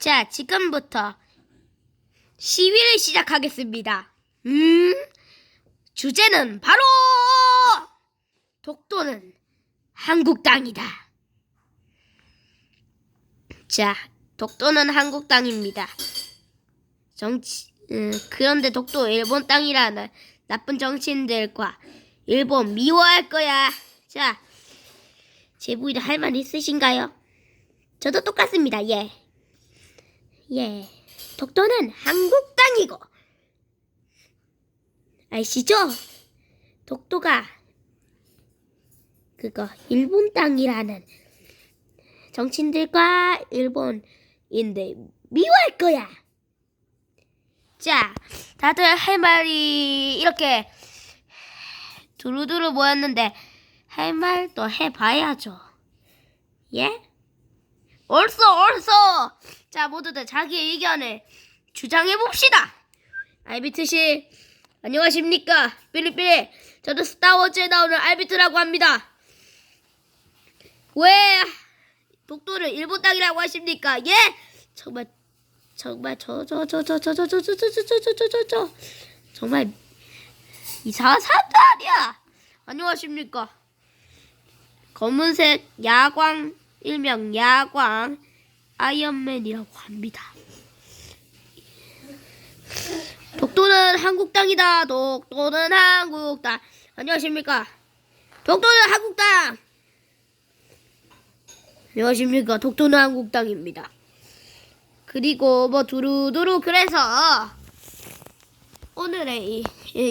자, 지금부터 시위를 시작하겠습니다. 음, 주제는 바로 독도는 한국 땅이다. 자, 독도는 한국 땅입니다. 정치, 음, 그런데 독도 일본 땅이라는 나쁜 정치인들과 일본 미워할 거야. 자, 제부이도 할말 있으신가요? 저도 똑같습니다. 예. 예. 독도는 한국 땅이고 아시죠? 독도가 그거 일본 땅이라는 정치인들과 일본인들 미워할 거야. 자, 다들 할 말이 이렇게 두루두루 모였는데 할 말도 해봐야죠. 예? 옳소, 옳소! 자, 모두들 자기 의견을 주장해 봅시다. 알비트 씨, 안녕하십니까? 삐리삐리, 저도 스타워즈에 나오는 알비트라고 합니다. 왜 독도를 일본 땅이라고 하십니까? 예? 정말 정말 저 저 저 저 저 저 저 저 저 저 저 저저저 정말 이상한 사람들 아니야. 안녕하십니까? 검은색 야광 일명 야광 아이언맨이라고 합니다. 독도는 한국 땅이다. 독도는 한국 땅. 안녕하십니까? 독도는 한국 땅. 안녕하십니까? 독도는 한국 땅입니다. 그리고 뭐 두루두루 그래서 오늘의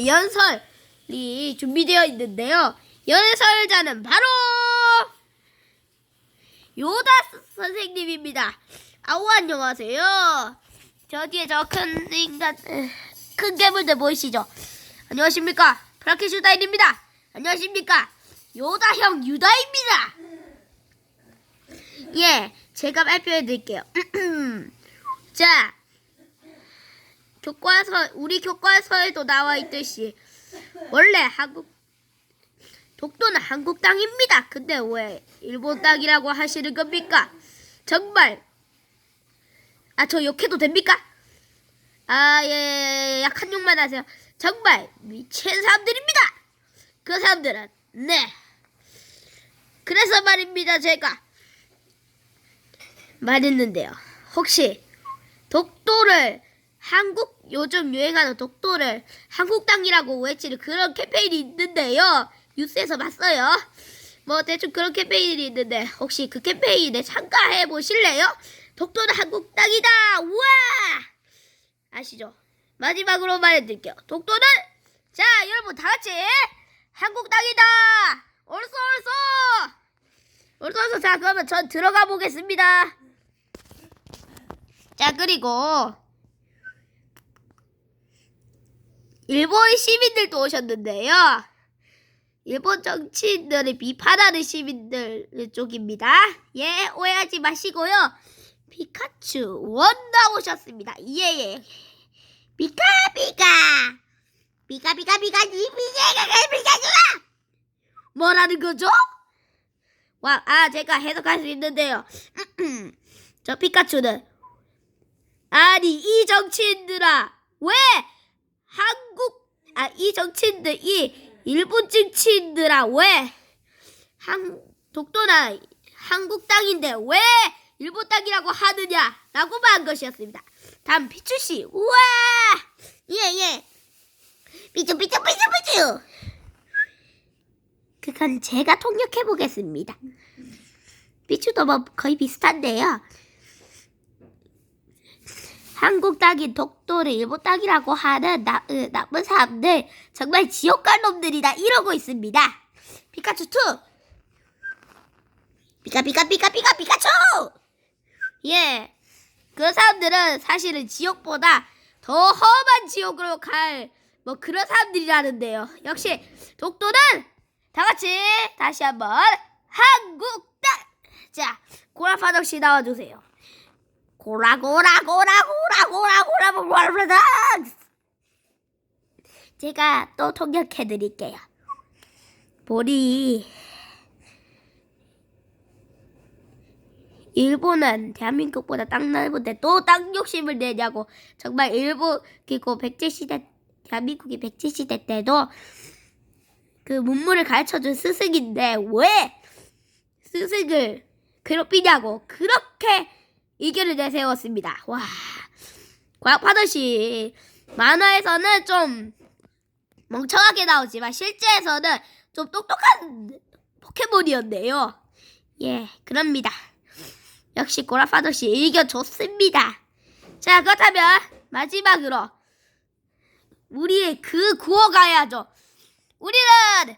연설이 준비되어 있는데요. 연설자는 바로 요다 선생님입니다. 아우 안녕하세요. 저 뒤에 저 큰 인간 에, 큰 괴물들 보이시죠? 안녕하십니까? 프라키슈다인입니다. 안녕하십니까? 요다 형 유다입니다. 예, 제가 발표해 드릴게요. 자, 교과서 우리 교과서에도 나와 있듯이 원래 한국 독도는 한국 땅입니다. 근데 왜 일본 땅이라고 하시는 겁니까? 정말 아 저 욕해도 됩니까? 아, 예, 예, 예, 약한 욕만 하세요. 정말 미친 사람들입니다. 그 사람들은 네. 그래서 말입니다, 제가 말했는데요. 혹시 독도를 한국 요즘 유행하는 독도를 한국 땅이라고 외치는 그런 캠페인이 있는데요. 뉴스에서 봤어요. 뭐 대충 그런 캠페인이 있는데 혹시 그 캠페인에 참가해 보실래요? 독도는 한국 땅이다. 우와! 아시죠? 마지막으로 말해드릴게요. 독도는 자 여러분 다 같이 한국 땅이다. 옳소 옳소. 옳소 옳소. 자 그러면 전 들어가 보겠습니다. 자 그리고 일본 시민들도 오셨는데요. 일본 정치인들을 비판하는 시민들 쪽입니다. 예, 오해하지 마시고요. 피카츄 원 나오셨습니다. 예예. 피카 피카. 피카 피카 피카 니 피카 피카츄. 뭐라는 거죠? 와, 아 제가 해석할 수 있는데요. 저 피카츄는 아니 이 정치인들아 왜 한국 아 이 정치인들 이 일본 정치인들아 왜 한 독도나 한국 땅인데 왜 일본 땅이라고 하느냐 라고 말한 것이었습니다. 다음 피추 씨 우와 예예 피추 피추 피추 피추 그건 제가 통역해 보겠습니다. 피추도 뭐 거의 비슷한데요. 한국 땅인 독도를 일본 땅이라고 하는 나, 으, 나쁜 사람들 정말 지옥 갈 놈들이다 이러고 있습니다. 피카츄 2 피카 피카 피카 피카 피카츄 예. 그 사람들은 사실은 지옥보다 더 험한 지옥으로 갈 뭐 그런 사람들이라는데요. 역시 독도는 다 같이 다시 한번 한국 땅. 자, 고라파덕 씨 나와 주세요. 고라 고라 고라 고라 고라 고라 고라 고라 제가 또 통역해 드릴게요. 볼이 일본은 대한민국보다 땅 넓은데 또 땅 욕심을 내냐고. 정말 일본 그리고 백제 시대 대한민국이 백제 시대 때도 그 문물을 가르쳐준 스승인데 왜 스승을 괴롭히냐고 그렇게 의견을 내세웠습니다. 와 과학파듯이 만화에서는 좀 멍청하게 나오지만 실제에서는 좀 똑똑한 포켓몬이었네요. 예, 그럽니다. 역시 고라파도씨 의견 좋습니다. 자, 그렇다면 마지막으로 우리 그 구호 가야죠. 우리는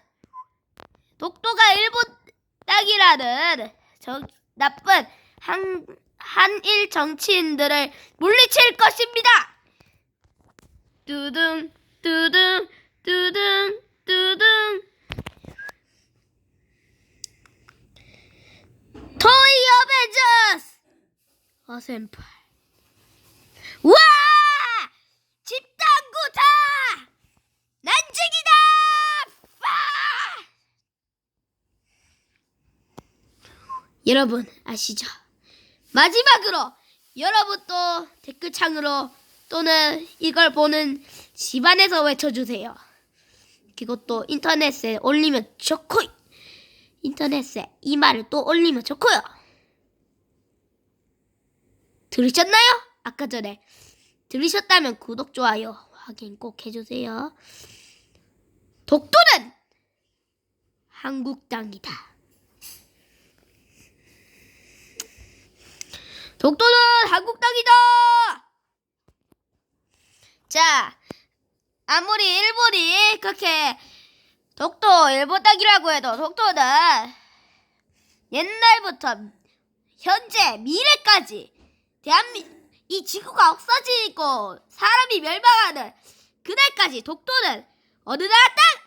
독도가 일본 땅이라는 저 나쁜 한 한일 정치인들을 물리칠 것입니다. 뚜둥 뚜둥 뚜둥 뚜둥 토이 어벤져스 어셈팔 와 집단 구타 난징이다 파! 여러분 아시죠? 마지막으로 여러분 또 댓글창으로 또는 이걸 보는 집안에서 외쳐주세요. 그것도 인터넷에 올리면 좋고 인터넷에 이 말을 또 올리면 좋고요. 들으셨나요? 아까 전에 들으셨다면 구독 좋아요 확인 꼭 해주세요. 독도는 한국 땅이다. 독도는 한국 땅이다. 자, 아무리 일본이 그렇게 독도 일본 땅이라고 해도 독도는 옛날부터 현재 미래까지 대한민 이 지구가 없어지고 사람이 멸망하는 그날까지 독도는 어느 나라 땅